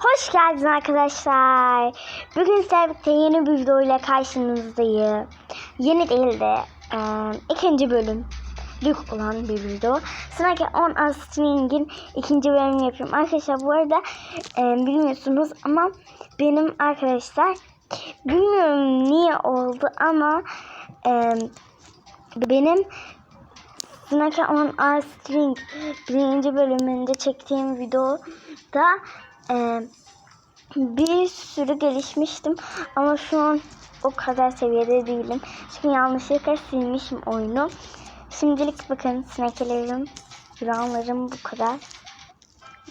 Hoş geldiniz arkadaşlar. Bugün sizlerle yeni bir video ile karşınızdayım. Yeni değil de e, ikinci bölüm lük olan bir video. Sıradaki 10 Astring'in ikinci bölümünü yapıyorum. Arkadaşlar bu arada e, bilmiyorsunuz ama benim arkadaşlar bilmiyorum niye oldu ama e, benim Sıradaki 10 A String birinci bölümünde çektiğim videoda e, bir sürü gelişmiştim ama şu an o kadar seviyede değilim. Çünkü yanlışlıkla silmişim oyunu. Şimdilik bakın sineklerim, yılanlarım bu kadar.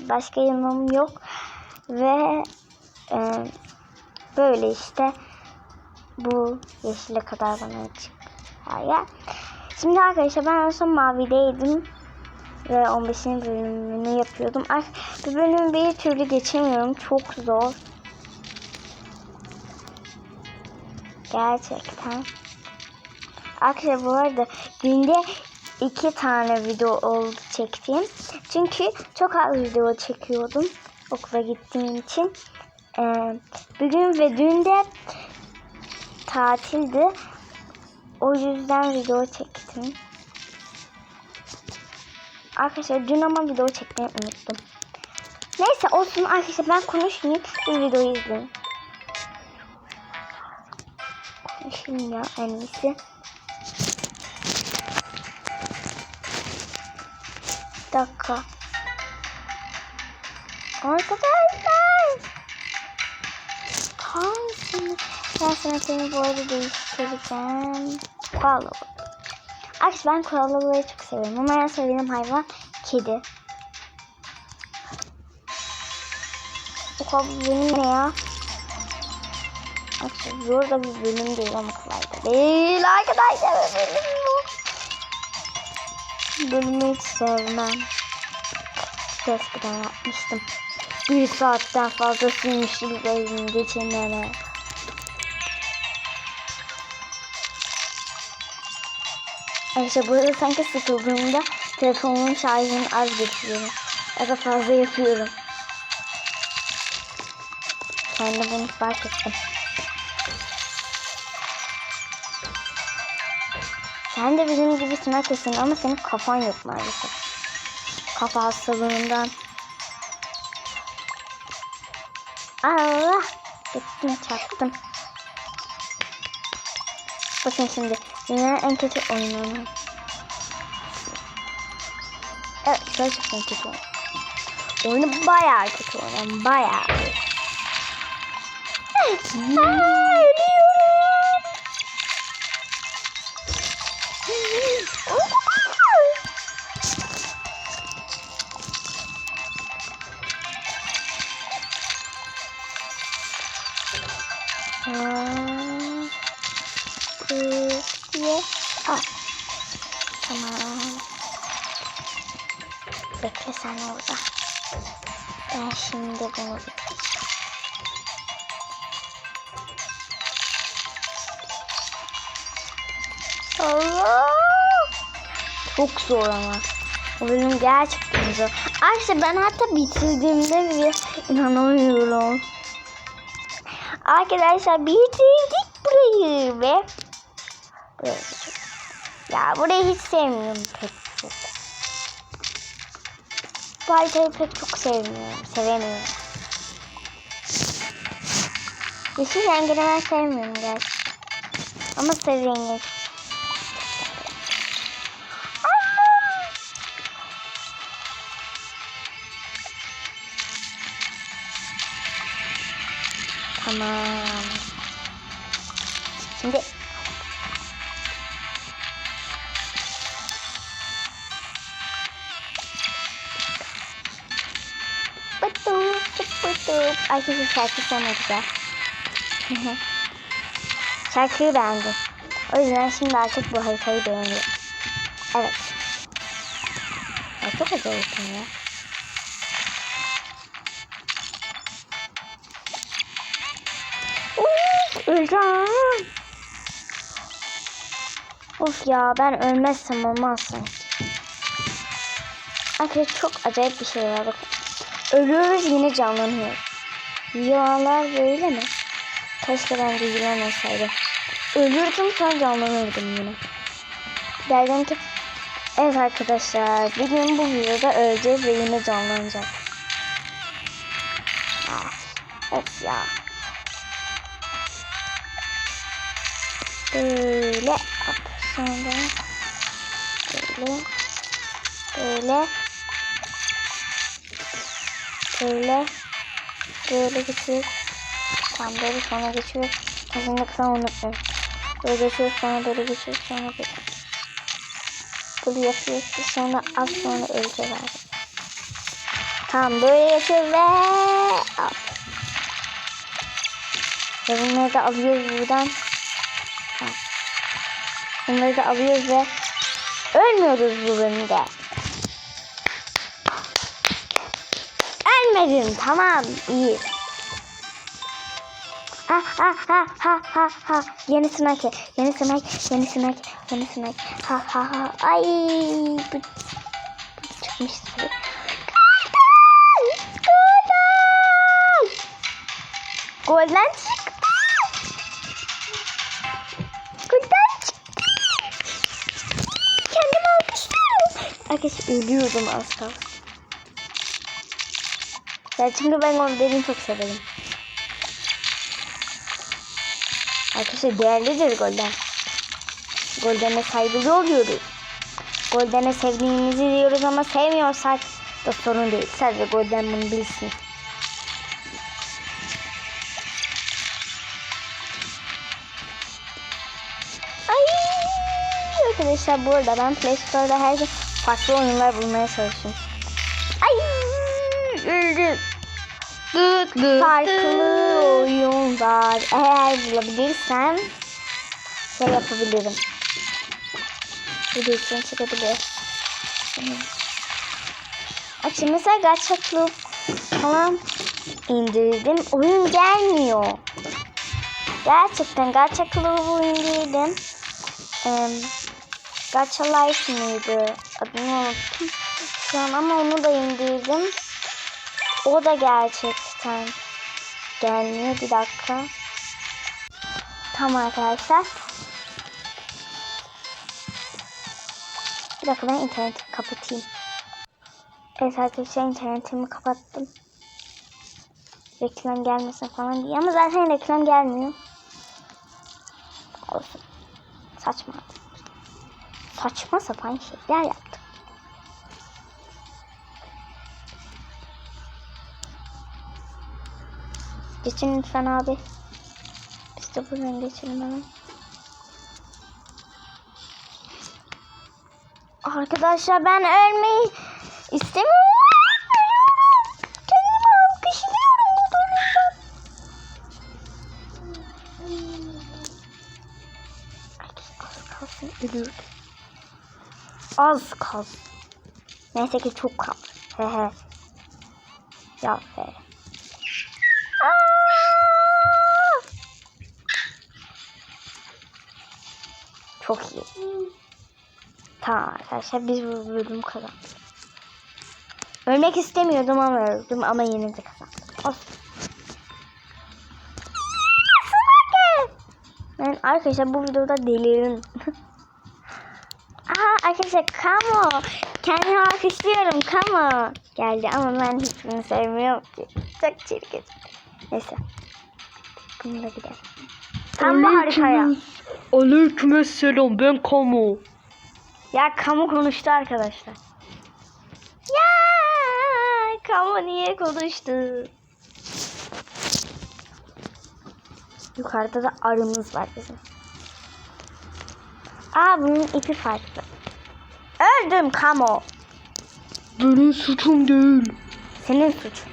Başka yanım yok. Ve e, böyle işte bu yeşile kadar bana çık her. Şimdi arkadaşlar ben en son mavideydim ve 15. bölümünü yapıyordum. Ay, bu bölümü bir türlü geçemiyorum. Çok zor. Gerçekten. Arkadaşlar bu arada günde iki tane video oldu çektiğim. Çünkü çok az video çekiyordum okula gittiğim için. Ee, bugün ve dün de tatildi. O yüzden video çektim. Arkadaşlar dün ama video çekmeyi unuttum. Neyse olsun arkadaşlar ben konuşmayayım. Bu videoyu izleyin. Konuşayım ya en iyisi. Bir dakika. Arkadaşlar. Kalsın. Ben sana seni bu arada değiştireceğim. Koala. Arkadaşlar ben koalaları çok seviyorum. Ama en sevdiğim hayvan kedi. Bu benim ne ya? Arkadaşlar zor da bir bölüm değil ama kolay da değil. Arkadaşlar bölüm yok. Bölümü hiç sevmem. Eskiden yapmıştım. Bir saatten fazla sürmüştü bölüm geçirmeme. İşte burada sanki sıkıldığımda telefonumun şarjını az geçiriyorum. Ya da fazla yapıyorum. Kendi bunu fark ettim. Sen de bizim gibi sınavtasın ama senin kafan yok maalesef. Kafa hastalığından. Allah! Gittim çaktım. Bakın şimdi dünyanın en kötü oyununu. Evet gerçekten kötü oyun. Oyunu bayağı kötü oyun. Bayağı. Aa, Allah! Çok zor ama. O bölüm gerçekten zor. Arkadaşlar ben hatta bitirdiğimde bile inanamıyorum. Arkadaşlar bitirdik burayı ve. Ya burayı hiç sevmiyorum pek çok. Bu haritayı pek çok sevmiyorum. Sevemiyorum. Yeşil rengini ben sevmiyorum gerçi. Ama sarı rengi. Tamam. Şimdi. Arkadaşlar şarkı sana güzel. Şarkıyı beğendim. O yüzden şimdi artık bu haritayı beğeniyorum. Evet. Ya çok acayip ya. Öleceğim. Of ya ben ölmezsem olmaz. Arkadaşlar çok acayip bir şey var bakın. Ölüyoruz yine canlanıyoruz. Yılanlar böyle mi? Keşke ben de yılan olsaydım. Ölürdüm sonra canlanırdım yine. Derdim ki evet arkadaşlar bir gün bu videoda öleceğiz ve yine canlanacak. Ah, of ya. Böyle hop, sonra böyle böyle böyle böyle geçiyor. Tam böyle sonra geçiyor. Kesinlikle unutmuyorum. Böyle geçiyor sonra böyle geçiyor sonra böyle. Bunu yapıyoruz sonra az sonra öleceğiz abi. Tamam böyle geçiyor ve al. Ve bunları da alıyoruz buradan. Bunları da alıyoruz ve ölmüyoruz bu bölümde. Ölmedim tamam iyi. Ha ha ha ha ha ha. Yeni sniper, yeni sniper, yeni sniper, yeni sniper. Ha ha ha. Ay bu, bu çıkmış. Golden! Golden! Golden çıktı. Ölüyordum az kalsın. Ya çünkü ben Golden'i çok severim. Arkadaşlar değerlidir Golden. Golden'e saygılı oluyoruz. Golden'e sevdiğimizi diyoruz ama sevmiyorsak da sorun değil. Sadece Golden bunu bilsin. Ay arkadaşlar bu arada ben Play Store'da her farklı oyunlar bulmaya çalışıyorum. Ay öldüm. Gıt gıt Farklı oyunlar eğer bulabilirsem şey yapabilirim. Videosunu çekebilirim. Açın mesela gerçeklik falan indirdim. Oyun gelmiyor. Gerçekten gerçekliği indirdim. Ee, Gacha Life mıydı? Adını unuttum. Şu an ama onu da indirdim. O da gerçekten gelmiyor. Bir dakika. Tamam arkadaşlar. Bir dakika ben interneti kapatayım. Evet arkadaşlar internetimi kapattım. Reklam gelmesin falan diye. Ama zaten reklam gelmiyor. Olsun. Saçma. Saçma sapan şeyler yaptık. Geçin lütfen abi. Biz de buradan geçelim hemen. Arkadaşlar ben ölmeyi Az kalsın. Neyse ki çok kaldı. Hehe. Ya. Aa! Çok iyi. Tamam arkadaşlar biz bu bölümü kazandık. Ölmek istemiyordum ama öldüm ama yine de kazandım. Olsun. Ben arkadaşlar bu videoda delirim. Aa arkadaşlar Kamo. Kendimi alkışlıyorum Kamo. Geldi ama ben hiçbirini sevmiyorum ki. Çok çirkin. Neyse. Bunu da gidelim. Tam bu haritaya. Aleykümselam ben Kamu. Ya kamu konuştu arkadaşlar. Ya kamu niye konuştu? Yukarıda da arımız var bizim. Aa bunun ipi farklı. Öldüm kamu. Benim suçum değil. Senin suçun.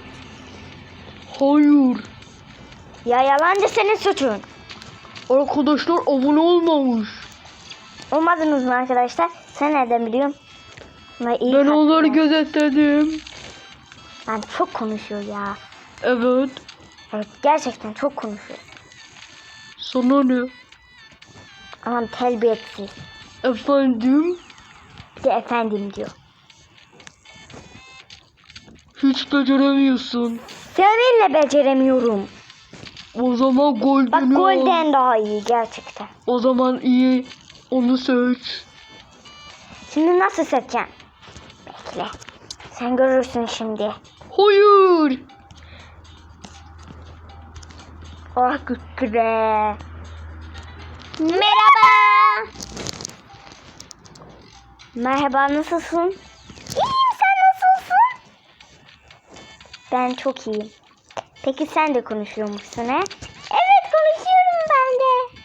Hayır. Ya yalancı senin suçun. Arkadaşlar abone olmamış. Olmadınız mı arkadaşlar? Sen nereden biliyorsun? Bunlar iyi Ben onları var. gözetledim. Ben çok konuşuyor ya. Evet. Evet gerçekten çok konuşuyor. Sana ne? Aman terbiyesiz. Efendim? Bir de efendim diyor. Hiç beceremiyorsun. Seninle beceremiyorum. O zaman golden. Bak al. golden daha iyi gerçekten. O zaman iyi. Onu seç. Şimdi nasıl seçeceğim? Bekle. Sen görürsün şimdi. Hayır. Ah be. Merhaba. Merhaba nasılsın? İyiyim sen nasılsın? Ben çok iyiyim. Peki sen de konuşuyormuşsun he? Evet konuşuyorum ben de.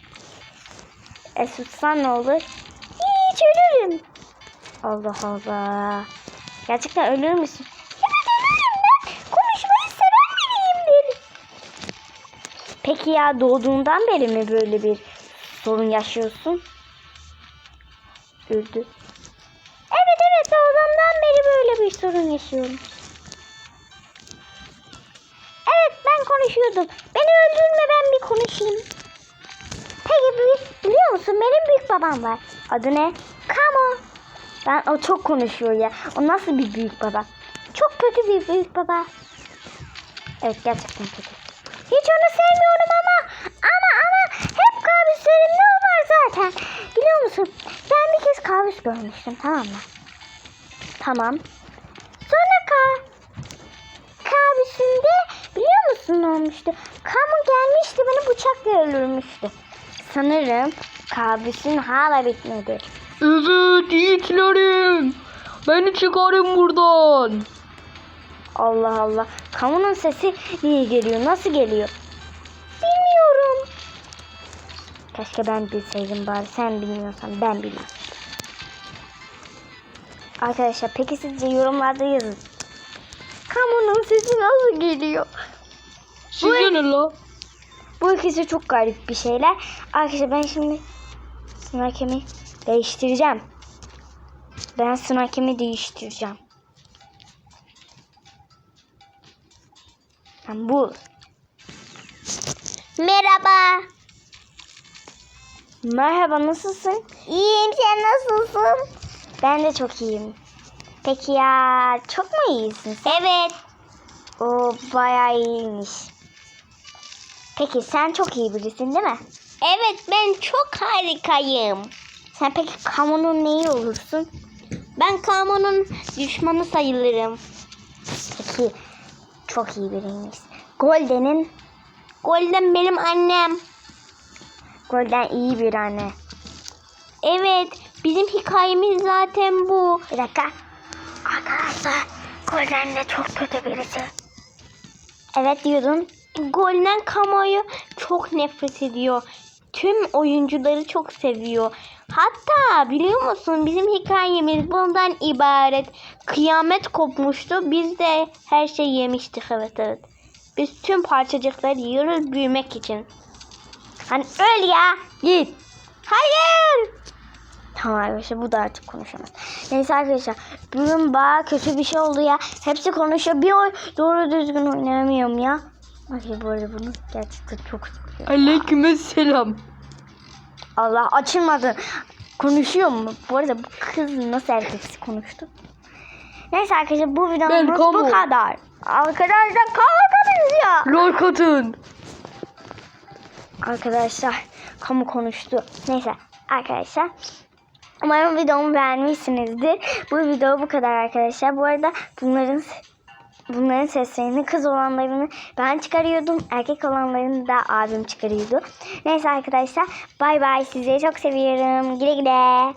E sussan ne olur? Hiç ölürüm. Allah Allah. Gerçekten ölür müsün? Evet ölürüm ben. Konuşmayı seven biriyimdir. Peki ya doğduğundan beri mi böyle bir sorun yaşıyorsun? Öldü. Evet evet doğduğumdan beri böyle bir sorun yaşıyorum. Evet ben konuşuyordum. Beni öldürme ben bir konuşayım. Peki biliyor musun benim büyük babam var. Adı ne? Kamo. Ben o çok konuşuyor ya. O nasıl bir büyük baba? Çok kötü bir büyük baba. Evet gerçekten kötü. Hiç onu sevmiyorum ama ama hep kabuslarımda o var zaten. Biliyor musun? Ben bir kez kabus görmüştüm tamam mı? Tamam. Sonra ka kabusumda biliyor musun ne olmuştu? Kamu gelmişti beni bıçakla öldürmüştü. Sanırım kabusun hala bitmedi. Evet yiğitlerim. Beni çıkarın buradan. Allah Allah. Kamunun sesi niye geliyor? Nasıl geliyor? Keşke ben bilseydim bari. Sen bilmiyorsan ben bilmem. Arkadaşlar peki sizce yorumlarda yazın. Kamunun sesi nasıl geliyor? Size ne la? Bu ikisi çok garip bir şeyler. Arkadaşlar ben şimdi snakemi değiştireceğim. Ben snakemi değiştireceğim. Ben bu. Merhaba. Merhaba nasılsın? İyiyim sen nasılsın? Ben de çok iyiyim. Peki ya çok mu iyisin sen? Evet. O bayağı iyiymiş. Peki sen çok iyi birisin değil mi? Evet ben çok harikayım. Sen peki kamunun neyi olursun? Ben kamunun düşmanı sayılırım. Peki çok iyi biriymiş. Golden'in? Golden benim annem. Golden iyi bir anne. Evet bizim hikayemiz zaten bu. Bir dakika. Arkadaşlar Golden de çok kötü birisi. Evet diyordun. Golden Kamo'yu çok nefret ediyor. Tüm oyuncuları çok seviyor. Hatta biliyor musun bizim hikayemiz bundan ibaret. Kıyamet kopmuştu. Biz de her şeyi yemiştik evet evet. Biz tüm parçacıkları yiyoruz büyümek için. Hani öl ya git. Hayır. Tamam arkadaşlar bu da artık konuşamaz. Neyse arkadaşlar bugün baya kötü bir şey oldu ya. Hepsi konuşuyor. Bir oy doğru düzgün oynayamıyorum ya. Ay bu arada bunu gerçekten çok sıkıyor. Aleyküm selam. Allah açılmadı. Konuşuyor mu? Bu arada bu kız nasıl erkeksi konuştu? Neyse arkadaşlar bu videomuz bu kadar. Arkadaşlar kalmadınız ya. Lol katın. Arkadaşlar kamu konuştu. Neyse arkadaşlar. Umarım videomu beğenmişsinizdir. Bu video bu kadar arkadaşlar. Bu arada bunların bunların seslerini kız olanlarını ben çıkarıyordum. Erkek olanlarını da abim çıkarıyordu. Neyse arkadaşlar bay bay. Sizleri çok seviyorum. Güle güle.